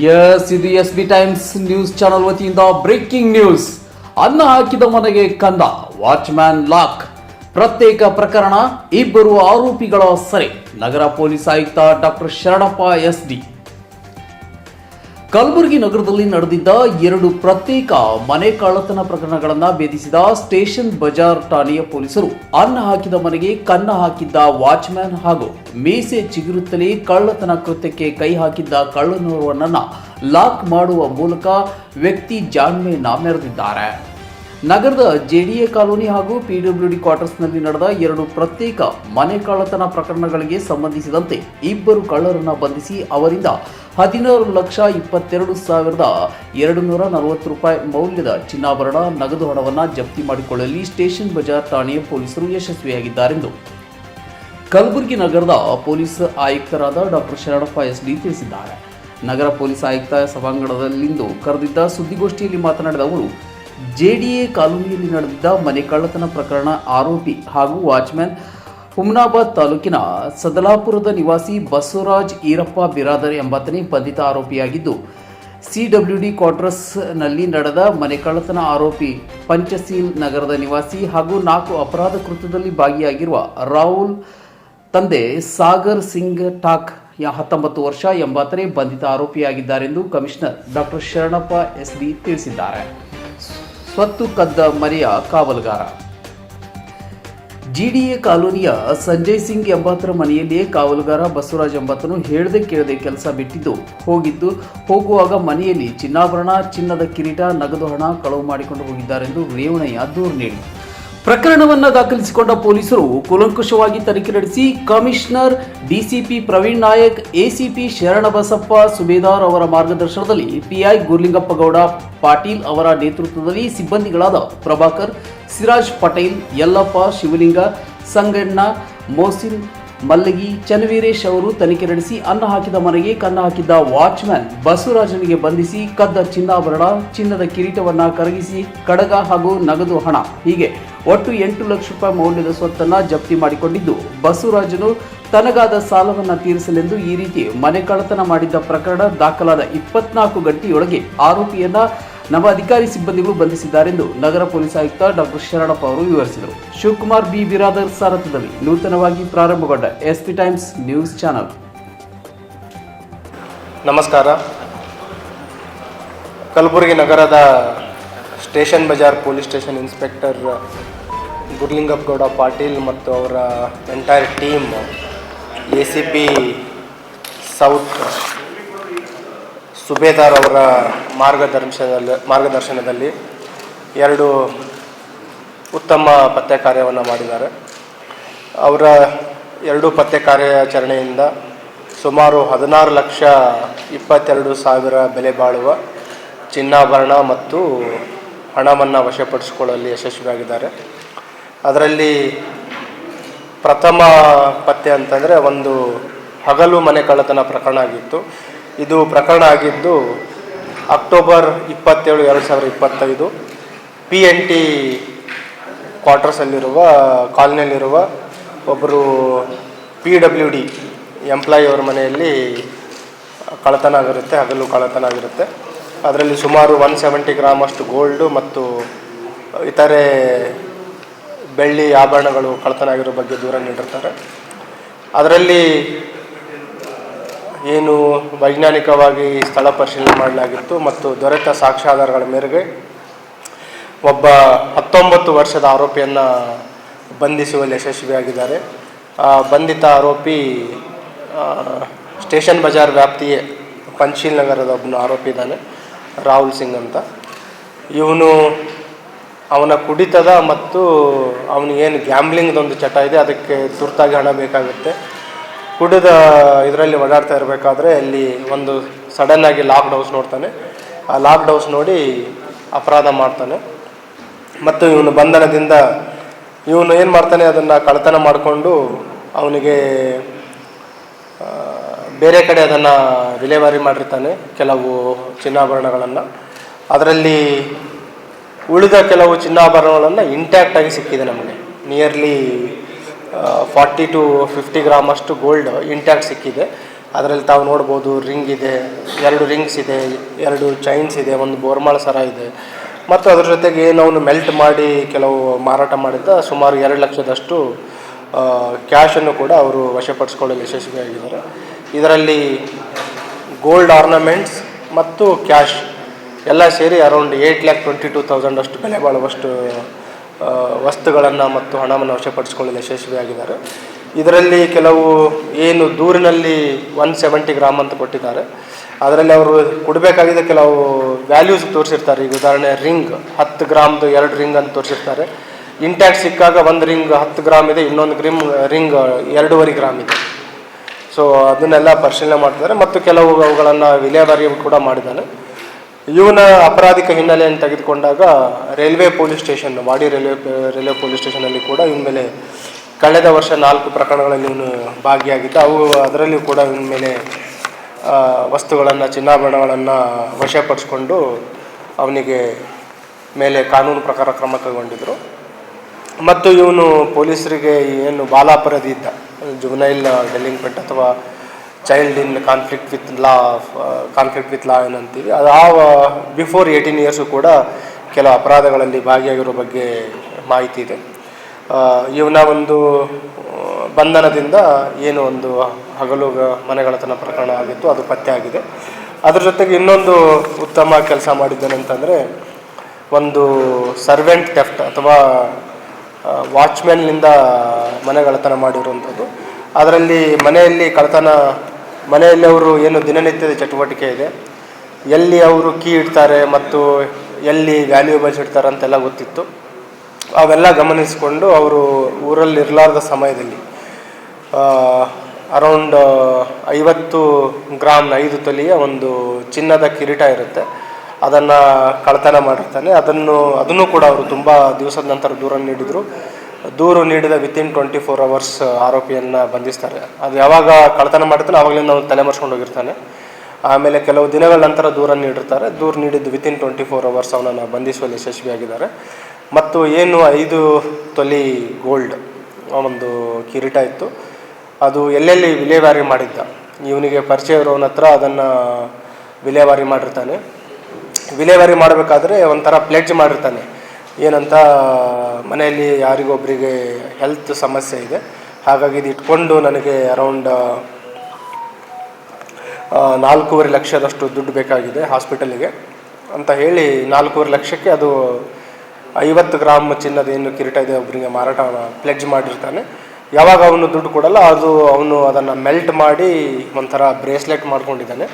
S ಇದು S B times news channel ವತಿಯಿಂದ breaking news ಅನ್ನ ಹಾಕಿದ ಮನೆಗೆ ಕಂದ. ವಾಚ್ಮ್ಯಾನ್ ಲಾಕ್ ಪ್ರತ್ಯೇಕ ಪ್ರಕರಣ, ಇಬ್ಬರು ಆರೋಪಿಗಳ ಸರಿ. ನಗರ ಪೊಲೀಸ್ ಆಯುಕ್ತ doctor Sharanappa S D Kalaburagi ನಗರದಲ್ಲಿ ನಡೆದಿದ್ದ ಎರಡು ಪ್ರತ್ಯೇಕ ಮನೆ ಕಳ್ಳತನ ಪ್ರಕರಣಗಳನ್ನು ಭೇದಿಸಿದ ಸ್ಟೇಷನ್ ಬಜಾರ್ ಠಾಣೆಯ ಪೊಲೀಸರು ಅನ್ನ ಹಾಕಿದ ಮನೆಗೆ ಕನ್ನ ಹಾಕಿದ್ದ ವಾಚ್ಮ್ಯಾನ್ ಹಾಗೂ ಮೀಸೆ ಚಿಗುರುತ್ತಲೇ ಕಳ್ಳತನ ಕೃತ್ಯಕ್ಕೆ ಕೈ ಹಾಕಿದ್ದ ಕಳ್ಳನೋರ್ವನನ್ನ ಲಾಕ್ ಮಾಡುವ ಮೂಲಕ ವ್ಯಕ್ತಿ ಜಾಣ್ಮೆಯನ್ನ ಮೆರೆದಿದ್ದಾರೆ ನಗರದ ಜೆಡಿಎ ಕಾಲೋನಿ ಹಾಗೂ ಪಿಡಬ್ಲ್ಯೂಡಿ ಕ್ವಾರ್ಟರ್ಸ್ನಲ್ಲಿ ನಡೆದ ಎರಡು ಪ್ರತ್ಯೇಕ ಮನೆ ಕಳ್ಳತನ ಪ್ರಕರಣಗಳಿಗೆ ಸಂಬಂಧಿಸಿದಂತೆ ಇಬ್ಬರು ಕಳ್ಳರನ್ನು ಬಂಧಿಸಿ ಅವರಿಂದ ಹದಿನಾರು ಲಕ್ಷ ಇಪ್ಪತ್ತೆರಡು ಸಾವಿರದ ಎರಡು ನೂರ ನಲವತ್ತು ರೂಪಾಯಿ ಮೌಲ್ಯದ ಚಿನ್ನಾಭರಣ, ನಗದು ಹಣವನ್ನು ಜಪ್ತಿ ಮಾಡಿಕೊಳ್ಳಲಿ ಸ್ಟೇಷನ್ ಬಜಾರ್ ಠಾಣೆಯ ಪೊಲೀಸರು ಯಶಸ್ವಿಯಾಗಿದ್ದಾರೆಂದು. ಕಲಬುರಗಿ ನಗರದ ಪೊಲೀಸ್ ಆಯುಕ್ತರಾದ ಡಾಕ್ಟರ್ ಶರಣಪ್ಪ ಎಸ್ ಡಿ ತಿಳಿಸಿದ್ದಾರೆ. ನಗರ ಪೊಲೀಸ್ ಆಯುಕ್ತ ಸಭಾಂಗಣದಲ್ಲಿಂದು ಕರೆದಿದ್ದ ಸುದ್ದಿಗೋಷ್ಠಿಯಲ್ಲಿ ಮಾತನಾಡಿದ ಅವರು, ಜೆಡಿಎ ಕಾಲೋನಿಯಲ್ಲಿ ನಡೆದಿದ್ದ ಮನೆ ಕಳ್ಳತನ ಪ್ರಕರಣ ಆರೋಪಿ ಹಾಗೂ ವಾಚ್ಮ್ಯಾನ್ ಹುಮ್ನಾಬಾದ್ ತಾಲೂಕಿನ ಸದಲಾಪುರದ ನಿವಾಸಿ ಬಸವರಾಜ್ ಈರಪ್ಪ ಬಿರಾದರ್ ಎಂಬಾತನೇ ಬಂಧಿತ ಆರೋಪಿಯಾಗಿದ್ದು, ಸಿಡಬ್ಲ್ಯೂಡಿ ಕ್ವಾರ್ಟರ್ಸ್ನಲ್ಲಿ ನಡೆದ ಮನೆ ಕಳ್ಳತನ ಆರೋಪಿ ಪಂಚಸೀಲ್ ನಗರದ ನಿವಾಸಿ ಹಾಗೂ ನಾಲ್ಕು ಅಪರಾಧ ಕೃತ್ಯದಲ್ಲಿ ಭಾಗಿಯಾಗಿರುವ ರಾಹುಲ್ ತಂದೆ ಸಾಗರ್ ಸಿಂಗ್ ಠಾಕ್ ಹತ್ತೊಂಬತ್ತು ವರ್ಷ ಎಂಬಾತನೇ ಬಂಧಿತ ಆರೋಪಿಯಾಗಿದ್ದಾರೆಂದು commissioner doctor Sharanappa S D ತಿಳಿಸಿದ್ದಾರೆ. ಸ್ವತ್ತು ಕದ್ದ ಮರಿಯ ಕಾವಲುಗಾರ. ಜಿಡಿಎ ಕಾಲೋನಿಯ ಸಂಜಯ್ ಸಿಂಗ್ ಎಂಬಾತರ ಮನೆಯಲ್ಲಿಯೇ ಕಾವಲುಗಾರ ಬಸವರಾಜ್ ಎಂಬಾತನು ಹೇಳದೆ ಕೇಳದೆ ಕೆಲಸ ಬಿಟ್ಟಿದ್ದು, ಹೋಗಿದ್ದು, ಹೋಗುವಾಗ ಮನೆಯಲ್ಲಿ ಚಿನ್ನಾಭರಣ, ಚಿನ್ನದ ಕಿರೀಟ, ನಗದು ಹಣ ಕಳವು ಮಾಡಿಕೊಂಡು ಹೋಗಿದ್ದಾರೆಂದು ರೇವಣಯ್ಯ ದೂರು ನೀಡಿ. ಪ್ರಕರಣವನ್ನು ದಾಖಲಿಸಿಕೊಂಡ ಪೊಲೀಸರು ಕೂಲಂಕುಷವಾಗಿ ತನಿಖೆ ನಡೆಸಿ commissioner DCP Praveen Nayak, ACP Sharanabasappa Subedar ಅವರ ಮಾರ್ಗದರ್ಶನದಲ್ಲಿ ಪಿಐ ಗುರ್ಲಿಂಗಪ್ಪಗೌಡ ಪಾಟೀಲ್ ಅವರ ನೇತೃತ್ವದಲ್ಲಿ ಸಿಬ್ಬಂದಿಗಳಾದ ಪ್ರಭಾಕರ್ ಸಿರಾಜ್ ಪಟೇಲ್, ಯಲ್ಲಪ್ಪ, ಶಿವಲಿಂಗ, ಸಂಗಣ್ಣ ಮೋಸಿನ್ ಮಲ್ಲಗಿ, ಚನ್ನವೀರೇಶ್ ಅವರು ತನಿಖೆ ನಡೆಸಿ ಅನ್ನ ಹಾಕಿದ ಮನೆಗೆ ಕನ್ನ ಹಾಕಿದ್ದ ವಾಚ್ಮ್ಯಾನ್ ಬಸವರಾಜನಿಗೆ ಬಂಧಿಸಿ ಕದ್ದ ಚಿನ್ನಾಭರಣ, ಚಿನ್ನದ ಕಿರೀಟವನ್ನು ಕರಗಿಸಿ ಕಡಗ ಹಾಗೂ ನಗದು ಹಣ. ಹೀಗೆ ಒಟ್ಟು ಎಂಟು ಲಕ್ಷ ರೂಪಾಯಿ ಮೌಲ್ಯದ ಸ್ವತ್ತನ್ನು ಜಪ್ತಿ ಮಾಡಿಕೊಂಡಿದ್ದು ಬಸವರಾಜನು ತನಗಾದ ಸಾಲವನ್ನು ತೀರಿಸಲೆಂದು ಈ ರೀತಿ ಮನೆ ಕಳ್ಳತನ ಮಾಡಿದ್ದ ಪ್ರಕರಣ ದಾಖಲಾದ ಇಪ್ಪತ್ನಾಲ್ಕು ಗಂಟೆಯೊಳಗೆ ಆರೋಪಿಯನ್ನ ನಮ್ಮ ಅಧಿಕಾರಿ ಸಿಬ್ಬಂದಿಗಳು ಬಂಧಿಸಿದ್ದಾರೆಂದು ನಗರ ಪೊಲೀಸ್ ಆಯುಕ್ತ ಡಾಕ್ಟರ್ ಶರಣಪ್ಪ ಅವರು ವಿವರಿಸಿದರು. ಶಿವಕುಮಾರ್ ಬಿ. ಬಿರಾದರ್ ಸಾರಥ್ಯದಲ್ಲಿ ನೂತನವಾಗಿ ಪ್ರಾರಂಭಗೊಂಡ ಎಸ್ಪಿ ಟೈಮ್ಸ್ ನ್ಯೂಸ್ ಚಾನಲ್. ನಮಸ್ಕಾರ. ಕಲಬುರಗಿ ನಗರದ station Bazar police station inspector Gurlingappagowda Patil ಮತ್ತು ಅವರ entire team A C P south Subedar ಅವರ ಮಾರ್ಗದರ್ಶನದಲ್ಲಿ ಮಾರ್ಗದರ್ಶನದಲ್ಲಿ ಎರಡು ಉತ್ತಮ ಪತ್ತೆ ಕಾರ್ಯವನ್ನು ಮಾಡಿದ್ದಾರೆ. ಅವರ ಎರಡು ಪತ್ತೆ ಕಾರ್ಯಾಚರಣೆಯಿಂದ ಸುಮಾರು ಹದಿನಾರು ಲಕ್ಷ ಇಪ್ಪತ್ತೆರಡು ಸಾವಿರ ಬೆಲೆ ಬಾಳುವ ಚಿನ್ನಾಭರಣ ಮತ್ತು ಹಣವನ್ನು ವಶಪಡಿಸಿಕೊಳ್ಳಲು ಯಶಸ್ವಿಯಾಗಿದ್ದಾರೆ. ಅದರಲ್ಲಿ ಪ್ರಥಮ ಪತ್ತೆ ಅಂತಂದರೆ ಒಂದು ಹಗಲು ಮನೆ ಕಳ್ಳತನ ಪ್ರಕರಣ ಆಗಿತ್ತು. ಇದು ಪ್ರಕರಣ ಆಗಿದ್ದು ಅಕ್ಟೋಬರ್ ಇಪ್ಪತ್ತೇಳು ಎರಡು ಸಾವಿರದ ಇಪ್ಪತ್ತೈದು ಪಿ ಎನ್ ಟಿ ಕ್ವಾರ್ಟರ್ಸಲ್ಲಿರುವ ಕಾಲನಿಯಲ್ಲಿರುವ ಒಬ್ಬರು ಪಿ ಡಬ್ಲ್ಯೂ ಡಿ ಎಂಪ್ಲಾಯಿ ಅವರ ಮನೆಯಲ್ಲಿ ಕಳ್ಳತನ ಆಗಿರುತ್ತೆ ಹಗಲು ಕಳ್ಳತನ ಆಗಿರುತ್ತೆ ಅದರಲ್ಲಿ ಸುಮಾರು ಒನ್ ಸೆವೆಂಟಿ ಗ್ರಾಮ್ ಅಷ್ಟು ಗೋಲ್ಡು ಮತ್ತು ಇತರೆ ಬೆಳ್ಳಿ ಆಭರಣಗಳು ಕಳ್ಳತನ ಆಗಿರೋ ಬಗ್ಗೆ ದೂರ ನೀಡಿರ್ತಾರೆ. ಅದರಲ್ಲಿ ಏನು ವೈಜ್ಞಾನಿಕವಾಗಿ ಸ್ಥಳ ಪರಿಶೀಲನೆ ಮಾಡಲಾಗಿತ್ತು ಮತ್ತು ದೊರೆತ ಸಾಕ್ಷ್ಯಾಧಾರಗಳ ಮೇರೆಗೆ ಒಬ್ಬ ಹತ್ತೊಂಬತ್ತು ವರ್ಷದ ಆರೋಪಿಯನ್ನು ಬಂಧಿಸುವಲ್ಲಿ ಯಶಸ್ವಿಯಾಗಿದ್ದಾರೆ. ಆ ಬಂಧಿತ ಆರೋಪಿ ಸ್ಟೇಷನ್ ಬಜಾರ್ ವ್ಯಾಪ್ತಿಯೇ ಪಂಚೀಲ್ ನಗರದ ಒಬ್ಬನು ಆರೋಪಿ ಇದ್ದಾನೆ, ರಾಹುಲ್ ಸಿಂಗ್ ಅಂತ. ಇವನು ಅವನ ಕುಡಿತದ ಮತ್ತು ಅವನಿಗೇನು ಗ್ಯಾಮ್ಲಿಂಗ್ದೊಂದು ಚಟ ಇದೆ, ಅದಕ್ಕೆ ತುರ್ತಾಗಿ ಹಣ ಬೇಕಾಗುತ್ತೆ. ಕುಡಿದ ಇದರಲ್ಲಿ ಓಡಾಡ್ತಾ ಇರಬೇಕಾದ್ರೆ ಅಲ್ಲಿ ಒಂದು ಸಡನ್ನಾಗಿ ಲಾಕ್ ಡೌಸ್ ನೋಡ್ತಾನೆ. ಆ ಲಾಕ್ ಡೌಸ್ ನೋಡಿ ಅಪರಾಧ ಮಾಡ್ತಾನೆ. ಮತ್ತು ಇವನು ಬಂಧನದಿಂದ ಇವನು ಏನು ಮಾಡ್ತಾನೆ? ಅದನ್ನು ಕಳ್ತನ ಮಾಡಿಕೊಂಡು ಅವನಿಗೆ ಬೇರೆ ಕಡೆ ಅದನ್ನು ವಿಲೇವಾರಿ ಮಾಡಿರ್ತಾನೆ ಕೆಲವು ಚಿನ್ನಾಭರಣಗಳನ್ನು. ಅದರಲ್ಲಿ ಉಳಿದ ಕೆಲವು ಚಿನ್ನಾಭರಣಗಳನ್ನು ಇಂಟ್ಯಾಕ್ಟಾಗಿ ಸಿಕ್ಕಿದೆ ನಮಗೆ. Nearly forty to fifty gram ಅಷ್ಟು ಗೋಲ್ಡ್ ಇಂಟ್ಯಾಕ್ಟ್ ಸಿಕ್ಕಿದೆ. ಅದರಲ್ಲಿ ತಾವು ನೋಡ್ಬೋದು ರಿಂಗ್ ಇದೆ, ಎರಡು ರಿಂಗ್ಸ್ ಇದೆ, ಎರಡು ಚೈನ್ಸ್ ಇದೆ, ಒಂದು ಬೋರ್ಮಾಳ ಸರ ಇದೆ. ಮತ್ತು ಅದ್ರ ಜೊತೆಗೆ ಏನು ಅವನು ಮೆಲ್ಟ್ ಮಾಡಿ ಕೆಲವು ಮಾರಾಟ ಮಾಡಿದ್ದ ಸುಮಾರು ಎರಡು ಲಕ್ಷದಷ್ಟು ಕ್ಯಾಶನ್ನು ಕೂಡ ಅವರು ವಶಪಡಿಸ್ಕೊಳ್ಳಲು ಯಶಸ್ವಿಯಾಗಿದ್ದಾರೆ. ಇದರಲ್ಲಿ ಗೋಲ್ಡ್ ಆರ್ನಮೆಂಟ್ಸ್ ಮತ್ತು ಕ್ಯಾಶ್ ಎಲ್ಲ ಸೇರಿ around eight lakh twenty two ತೌಸಂಡಷ್ಟು ಬೆಲೆ ಬಾಳುವಷ್ಟು ವಸ್ತುಗಳನ್ನು ಮತ್ತು ಹಣವನ್ನು ವಶಪಡಿಸಿಕೊಳ್ಳಲು ಯಶಸ್ವಿಯಾಗಿದ್ದಾರೆ. ಇದರಲ್ಲಿ ಕೆಲವು ಏನು ದೂರಿನಲ್ಲಿ ಒನ್ ಸೆವೆಂಟಿ ಗ್ರಾಮ್ ಅಂತ ಕೊಟ್ಟಿದ್ದಾರೆ. ಅದರಲ್ಲಿ ಅವರು ಕೊಡಬೇಕಾಗಿದ್ದ ಕೆಲವು ವ್ಯಾಲ್ಯೂಸ್ ತೋರಿಸಿರ್ತಾರೆ. ಈಗ ಉದಾಹರಣೆ ರಿಂಗ್ ಹತ್ತು ಗ್ರಾಮ್ದು ಎರಡು ರಿಂಗ್ ಅಂತ ತೋರಿಸಿರ್ತಾರೆ. ಇಂಟ್ಯಾಕ್ಟ್ ಸಿಕ್ಕಾಗ ಒಂದು ರಿಂಗ್ ಹತ್ತು ಗ್ರಾಮ್ ಇದೆ, ಇನ್ನೊಂದು ಗ್ರಿಮ್ ರಿಂಗ್ ಎರಡೂವರೆ ಗ್ರಾಮ್ ಇದೆ. ಸೊ ಅದನ್ನೆಲ್ಲ ಪರಿಶೀಲನೆ ಮಾಡ್ತಿದ್ದಾರೆ. ಮತ್ತು ಕೆಲವು ಅವುಗಳನ್ನು ವಿಲೇವಾರಿ ಕೂಡ ಮಾಡಿದ್ದಾನೆ. ಇವನ ಅಪರಾಧಿಕ ಹಿನ್ನೆಲೆಯನ್ನು ತೆಗೆದುಕೊಂಡಾಗ railway police station, Wadi railway railway police ಸ್ಟೇಷನಲ್ಲಿ ಕೂಡ ಇವನ ಮೇಲೆ ಕಳೆದ ವರ್ಷ ನಾಲ್ಕು ಪ್ರಕರಣಗಳಲ್ಲಿ ಇವನು ಭಾಗಿಯಾಗಿದ್ದ. ಅವು ಅದರಲ್ಲಿಯೂ ಕೂಡ ಇವನ ಮೇಲೆ ವಸ್ತುಗಳನ್ನು, ಚಿನ್ನಾಭರಣಗಳನ್ನು ವಶಪಡಿಸ್ಕೊಂಡು ಅವನಿಗೆ ಮೇಲೆ ಕಾನೂನು ಪ್ರಕಾರ ಕ್ರಮ ಕೈಗೊಂಡಿದ್ದರು ಮತ್ತು ಇವನು ಪೊಲೀಸರಿಗೆ ಏನು ಬಾಲಾಪರಾಧಿ ಇದ್ದ ಜುವನೈಲ್ ಪೆಟ್ ಅಥವಾ child in conflict with law conflict with law ಏನಂತೀವಿ. ಅದು ಆ ಬಿಫೋರ್ ಏಯ್ಟೀನ್ ಇಯರ್ಸು ಕೂಡ ಕೆಲವು ಅಪರಾಧಗಳಲ್ಲಿ ಭಾಗಿಯಾಗಿರೋ ಬಗ್ಗೆ ಮಾಹಿತಿ ಇದೆ. ಇವನ ಒಂದು ಬಂಧನದಿಂದ ಏನು ಒಂದು ಹಗಲು ಮನೆಗಳತನ ಪ್ರಕರಣ ಆಗಿತ್ತು, ಅದು ಪತ್ತೆ ಆಗಿದೆ. ಅದ್ರ ಜೊತೆಗೆ ಇನ್ನೊಂದು ಉತ್ತಮ ಕೆಲಸ ಮಾಡಿದ್ದೇನೆಂತಂದರೆ ಒಂದು ಸರ್ವೆಂಟ್ ಟೆಫ್ಟ್ ಅಥವಾ ವಾಚ್ಮ್ಯಾನ್ನಿಂದ ಮನೆಗಳತನ ಮಾಡಿರುವಂಥದ್ದು. ಅದರಲ್ಲಿ ಮನೆಯಲ್ಲಿ ಕಳ್ತನ ಮನೆಯಲ್ಲಿ ಅವರು ಏನು ದಿನನಿತ್ಯದ ಚಟುವಟಿಕೆ ಇದೆ, ಎಲ್ಲಿ ಅವರು ಕೀ ಇಡ್ತಾರೆ ಮತ್ತು ಎಲ್ಲಿ ವ್ಯಾಲ್ಯೂಬಲ್ಸ್ ಇಡ್ತಾರೆ ಅಂತೆಲ್ಲ ಗೊತ್ತಿತ್ತು. ಅವೆಲ್ಲ ಗಮನಿಸಿಕೊಂಡು ಅವರು ಊರಲ್ಲಿ ಇರಲಾರ್ದ ಸಮಯದಲ್ಲಿ ಅರೌಂಡ್ ಐವತ್ತು ಗ್ರಾಮ್ ಐದು ತೊಲಿಯ ಒಂದು ಚಿನ್ನದ ಕಿರೀಟ ಇರುತ್ತೆ. ಅದನ್ನು ಕಳ್ತನ ಮಾಡಿರ್ತಾನೆ. ಅದನ್ನು ಅದನ್ನು ಕೂಡ ಅವರು ತುಂಬ ದಿವಸದ ನಂತರ ದೂರ ನೀಡಿದರು. ದೂರು ನೀಡಿದ ವಿತಿನ್ ಟ್ವೆಂಟಿ ಫೋರ್ ಅವರ್ಸ್ ಆರೋಪಿಯನ್ನು ಬಂಧಿಸ್ತಾರೆ. ಅದು ಯಾವಾಗ ಕಳತನ ಮಾಡಿರ್ತಾನೆ ಆವಾಗಲಿಂದ ಅವನು ತಲೆಮರೆಸ್ಕೊಂಡು ಹೋಗಿರ್ತಾನೆ. ಆಮೇಲೆ ಕೆಲವು ದಿನಗಳ ನಂತರ ದೂರ ನೀಡಿರ್ತಾರೆ. ದೂರ ನೀಡಿದ್ದು ವಿತಿನ್ ಟ್ವೆಂಟಿ ಫೋರ್ ಅವರ್ಸ್ ಅವನನ್ನು ಬಂಧಿಸುವಲ್ಲಿ ಯಶಸ್ವಿಯಾಗಿದ್ದಾರೆ. ಮತ್ತು ಏನು ಐದು ತೊಲಿ ಗೋಲ್ಡ್ ಒಂದು ಕಿರೀಟ ಇತ್ತು. ಅದು ಎಲ್ಲೆಲ್ಲಿ ವಿಲೇವಾರಿ ಮಾಡಿದ್ದ? ಇವನಿಗೆ ಪರಿಚಯ ಇರೋನ ಹತ್ರ ಅದನ್ನು ವಿಲೇವಾರಿ ಮಾಡಿರ್ತಾನೆ. ವಿಲೇವಾರಿ ಮಾಡಬೇಕಾದ್ರೆ ಒಂಥರ ಪ್ಲೆಡ್ಜ್ ಮಾಡಿರ್ತಾನೆ. ಏನಂತ ಮನೆಯಲ್ಲಿ ಯಾರಿಗೊಬ್ಬರಿಗೆ ಹೆಲ್ತ್ ಸಮಸ್ಯೆ ಇದೆ, ಹಾಗಾಗಿ ಇದು ಇಟ್ಕೊಂಡು ನನಗೆ ಅರೌಂಡ್ ನಾಲ್ಕೂವರೆ ಲಕ್ಷದಷ್ಟು ದುಡ್ಡು ಬೇಕಾಗಿದೆ ಹಾಸ್ಪಿಟಲಿಗೆ ಅಂತ ಹೇಳಿ ನಾಲ್ಕೂವರೆ ಲಕ್ಷಕ್ಕೆ ಅದು ಐವತ್ತು ಗ್ರಾಮ್ ಚಿನ್ನದ ಏನು ಕಿರೀಟ ಇದೆ ಒಬ್ಬರಿಗೆ ಮಾರಾಟ ಪ್ಲೆಡ್ಜ್ ಮಾಡಿರ್ತಾನೆ. ಯಾವಾಗ ಅವನು ದುಡ್ಡು ಕೊಡಲ್ಲ, ಅದು ಅವನು ಅದನ್ನು ಮೆಲ್ಟ್ ಮಾಡಿ ಒಂಥರ ಬ್ರೇಸ್ಲೆಟ್ ಮಾಡ್ಕೊಂಡಿದ್ದಾನೆ.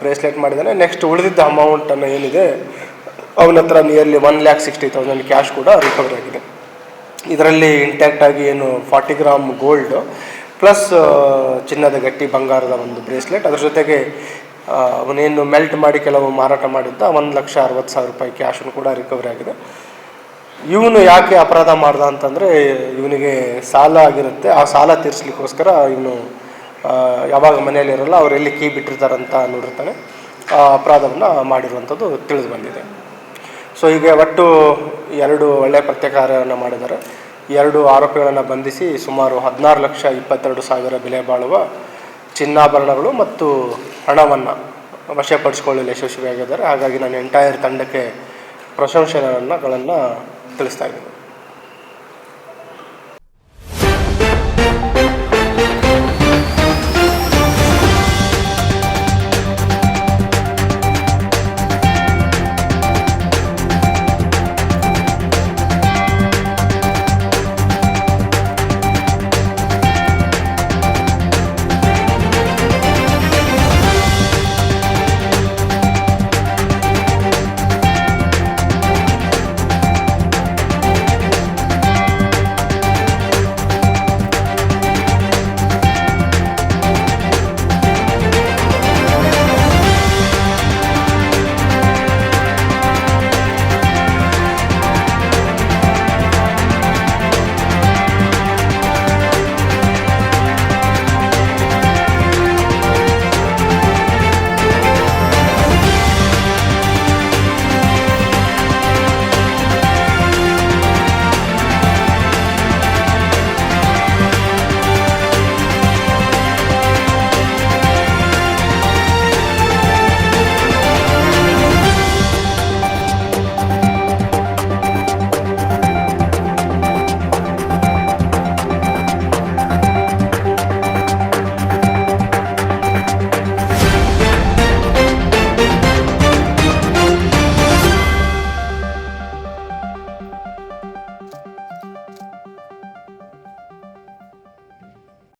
ಬ್ರೇಸ್ಲೆಟ್ ಮಾಡಿದ್ದಾನೆ. ನೆಕ್ಸ್ಟ್ ಉಳಿದಿದ್ದ ಅಮೌಂಟನ್ನು ಏನಿದೆ ಅವನ ಹತ್ರ nearly one lakh sixty thousand cash ಕೂಡ ರಿಕವರ್ ಆಗಿದೆ. ಇದರಲ್ಲಿ ಇಂಟ್ಯಾಕ್ಟ್ ಆಗಿ ಏನು ಫಾರ್ಟಿ ಗ್ರಾಮ್ ಗೋಲ್ಡ್ ಪ್ಲಸ್ ಚಿನ್ನದ ಗಟ್ಟಿ ಬಂಗಾರದ ಒಂದು ಬ್ರೇಸ್ಲೆಟ್ ಅದ್ರ ಜೊತೆಗೆ ಅವನೇನು ಮೆಲ್ಟ್ ಮಾಡಿ ಕೆಲವು ಮಾರಾಟ ಮಾಡಿದ್ದ ಒಂದು ಲಕ್ಷ ಅರವತ್ತು ಸಾವಿರ ರೂಪಾಯಿ ಕ್ಯಾಶನ್ನು ಕೂಡ ರಿಕವರಿ ಆಗಿದೆ. ಇವನು ಯಾಕೆ ಅಪರಾಧ ಮಾಡ್ದ ಅಂತಂದರೆ, ಇವನಿಗೆ ಸಾಲ ಆಗಿರುತ್ತೆ. ಆ ಸಾಲ ತೀರಿಸ್ಲಿಕ್ಕೋಸ್ಕರ ಇವನು ಯಾವಾಗ ಮನೆಯಲ್ಲಿರಲ್ಲ ಅವರೆಲ್ಲಿ ಕೀ ಬಿಟ್ಟಿರ್ತಾರಂತ ನೋಡಿರ್ತಾನೆ. ಆ ಅಪರಾಧವನ್ನು ಮಾಡಿರುವಂಥದ್ದು ತಿಳಿದು ಬಂದಿದೆ. ಸೊ ಹೀಗೆ ಒಟ್ಟು ಎರಡು ಒಳ್ಳೆಯ ಪ್ರತ್ಯಾಕಾರವನ್ನು ಮಾಡಿದ್ದಾರೆ. ಎರಡು ಆರೋಪಿಗಳನ್ನು ಬಂಧಿಸಿ ಸುಮಾರು ಹದಿನಾರು ಲಕ್ಷ ಇಪ್ಪತ್ತೆರಡು ಸಾವಿರ ಬೆಲೆ ಬಾಳುವ ಚಿನ್ನಾಭರಣಗಳು ಮತ್ತು ಹಣವನ್ನು ವಶಪಡಿಸಿಕೊಳ್ಳಲು ಯಶಸ್ವಿಯಾಗಿದ್ದಾರೆ. ಹಾಗಾಗಿ ನಾನು ಎಂಟೈರ್ ತಂಡಕ್ಕೆ ಪ್ರಶಂಸನೆಗಳನ್ನು ತಿಳಿಸ್ತಾ ಇದ್ದೀನಿ.